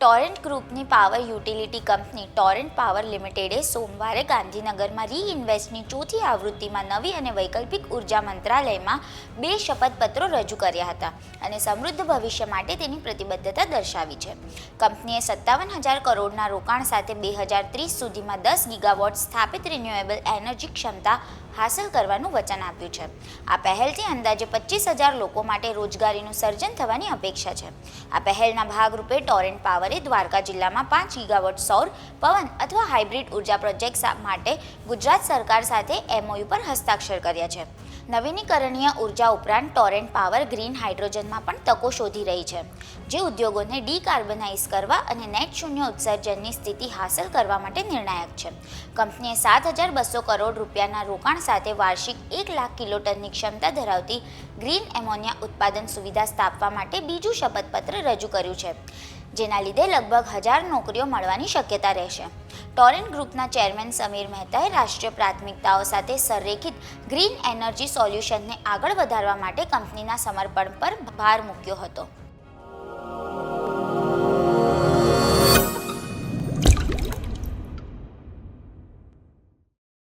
Torrent ગ્રુપની power utility company Torrent power લિમિટેડે સોમવારે ગાંધીનગરમાં રીઇન્વેસ્ટની ચોથી આવૃત્તિમાં નવી અને વૈકલ્પિક ઊર્જા મંત્રાલયમાં બે શપથપત્રો રજૂ કર્યા હતા અને સમૃદ્ધ ભવિષ્ય માટે તેની પ્રતિબદ્ધતા દર્શાવી છે. કંપનીએ સત્તાવન હજાર કરોડના રોકાણ સાથે બે હજાર ત્રીસ સુધીમાં દસ ગીગાવોટ સ્થાપિત રિન્યુએબલ એનર્જી ક્ષમતા હાંસલ કરવાનું વચન આપ્યું છે. આ પહેલથી અંદાજે પચીસ હજાર લોકો માટે રોજગારીનું સર્જન થવાની અપેક્ષા છે. આ પહેલના ભાગરૂપે ટોરેન્ટ પાવરે દ્વારકા જિલ્લામાં પાંચ ગીગાવોટ સૌર, પવન અથવા હાઇબ્રિડ ઊર્જા પ્રોજેક્ટ્સ માટે ગુજરાત સરકાર સાથે એમઓયુ પર હસ્તાક્ષર કર્યા છે. નવીનીકરણીય ઊર્જા ઉપરાંત ટોરેન્ટ પાવર ગ્રીન હાઇડ્રોજનમાં પણ તકો શોધી રહી છે, જે ઉદ્યોગોને ડીકાર્બનાઇઝ કરવા અને નેટ શૂન્ય ઉત્સર્જનની સ્થિતિ હાંસલ કરવા માટે નિર્ણાયક છે. કંપનીએ સાત હજાર બસો કરોડ રૂપિયાના રોકાણ સાથે વાર્ષિક એક લાખ કિલોટનની ક્ષમતા ધરાવતી ગ્રીન એમોનિયા ઉત્પાદન સુવિધા સ્થાપવા માટે બીજું શપથપત્ર રજૂ કર્યું છે. જેના લીધે લગભગ હજાર નોકરીઓ મળવાની શક્યતા રહેશે. ટોરેન્ટ ગ્રુપના ચેરમેન સમીર મહેતાએ રાષ્ટ્રીય પ્રાથમિકતાઓ સાથે સંરેખિત ગ્રીન એનર્જી સોલ્યુશનને આગળ વધારવા માટે કંપનીના સમર્પણ પર ભાર મૂક્યો હતો.